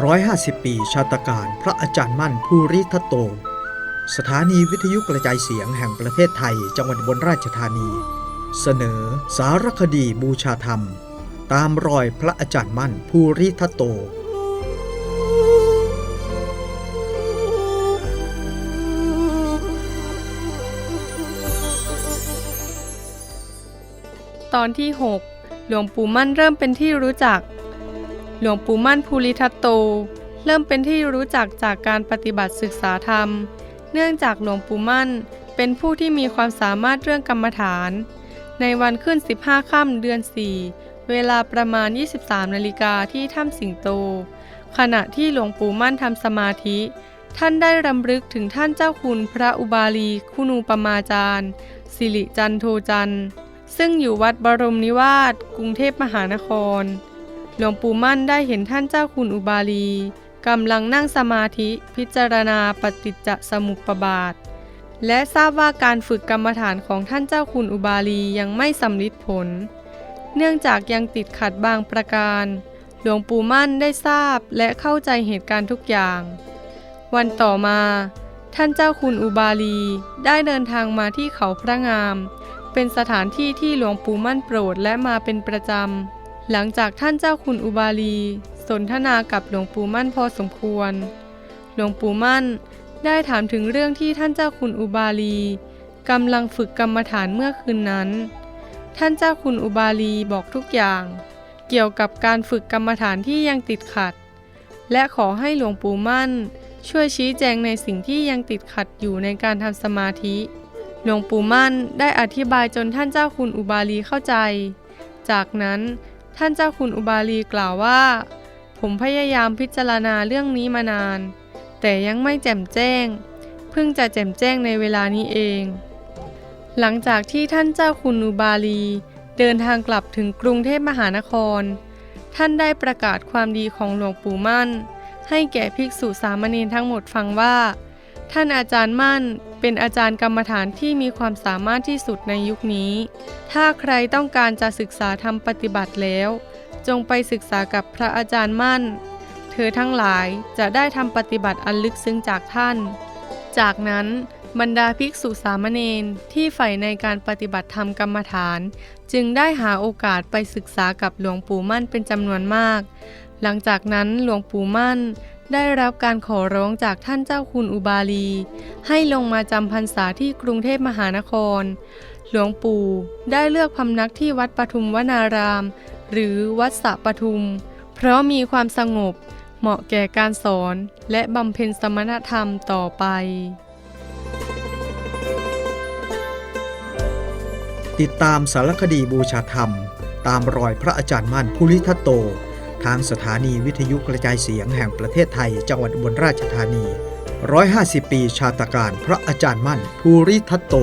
150 ปี ชาตการ พระอาจารย์มั่นภูริทัตโต สถานีวิทยุกระจายเสียงแห่งประเทศไทย จังหวัดบนราชธานี เสนอสารคดีบูชาธรรม ตามรอยพระอาจารย์มั่นภูริทัตโต ตอนที่ 6 หลวงปู่มั่นเริ่มเป็นที่รู้จัก หลวงปู่มั่นภูริทัตโต เริ่มเป็นที่รู้จักจากการปฏิบัติศึกษาธรรม เนื่องจากหลวงปู่มั่นเป็นผู้ที่มีความสามารถเรื่องกรรมฐาน ในวันขึ้น 15 ค่ำเดือน 4 เวลาประมาณ 23 นาฬิกาที่ถ้ำสิงโต ขณะที่หลวงปู่มั่นทำสมาธิ ท่านได้รำลึกถึงท่านเจ้าคุณพระอุบาลี คุณูปมาจารย์ สิริจันโทจันทร์ซึ่งอยู่วัดบรมนิวาสกรุงเทพมหานคร หลวงปู่มั่นได้เห็นท่านเจ้าคุณอุบาลีกำลังนั่งสมาธิพิจารณาปฏิจจสมุปบาท และทราบว่าการฝึกกรรมฐานของท่านเจ้าคุณอุบาลียังไม่สำลิดผล เนื่องจากยังติดขัดบางประการ หลวงปู่มั่นได้ทราบและเข้าใจเหตุการณ์ทุกอย่าง วันต่อมา ท่านเจ้าคุณอุบาลีได้เดินทางมาที่เขาพระงาม เป็นสถานที่ที่หลวงปู่มั่นโปรดและมาเป็นประจำ หลังจากท่านเจ้าคุณอุบาลี สนทนากับหลวงปู่มั่นพอสมควร หลวงปู่มั่นได้ถามถึงเรื่องที่ท่านเจ้าคุณอุบาลีกำลังฝึกกรรมฐานเมื่อคืนนั้น ท่านเจ้าคุณอุบาลีบอกทุกอย่าง เกี่ยวกับการฝึกกรรมฐานที่ยังติดขัด และขอให้หลวงปู่มั่น ช่วยชี้แจงในสิ่งที่ยังติดขัดอยู่ในการทำสมาธิ หลวงปู่มั่นได้อธิบายจนท่านเจ้าคุณอุบาลีเข้าใจ จากนั้น ท่านเจ้าคุณอุบาลีกล่าวว่า ผมพยายามพิจารณาเรื่องนี้มานาน แต่ยังไม่แจ่มแจ้ง เพิ่งจะแจ่มแจ้งในเวลานี้เอง หลังจากที่ท่านเจ้าคุณอุบาลี เดินทางกลับถึงกรุงเทพมหานคร ท่านได้ประกาศความดีของหลวงปู่มั่น ให้แก่ภิกษุสามเณรทั้งหมดฟังว่า ท่านอาจารย์มั่น เป็นอาจารย์กรรมฐานที่มีความสามารถที่สุดในยุคนี้ ถ้าใครต้องการจะศึกษาทำปฏิบัติแล้ว จงไปศึกษากับพระอาจารย์มั่น เธอทั้งหลายจะได้ทำปฏิบัติอันลึกซึ้งจากท่าน จากนั้นบรรดาภิกษุสามเณรที่ใฝ่ในการปฏิบัติธรรมกรรมฐาน จึงได้หาโอกาสไปศึกษากับหลวงปู่มั่นเป็นจำนวนมาก หลังจากนั้นหลวงปู่มั่น ได้รับการขอร้องจากท่านเจ้าคุณอุบาลี ให้ลงมาจำพรรษาที่กรุงเทพมหานคร หลวงปู่ได้เลือกพำนักที่วัดปทุมวนาราม หรือวัดสะปทุม เพราะมีความสงบ เหมาะแก่การสอนและบำเพ็ญสมณธรรมต่อไป ติดตามสารคดีบูชาธรรม ตามรอยพระอาจารย์มั่นภูริทัตโต ทางสถานีวิทยุกระจายเสียงแห่งประเทศไทย จังหวัดอุบลราชธานี 150 ปีชาตการพระอาจารย์มั่น ภูริทัตโต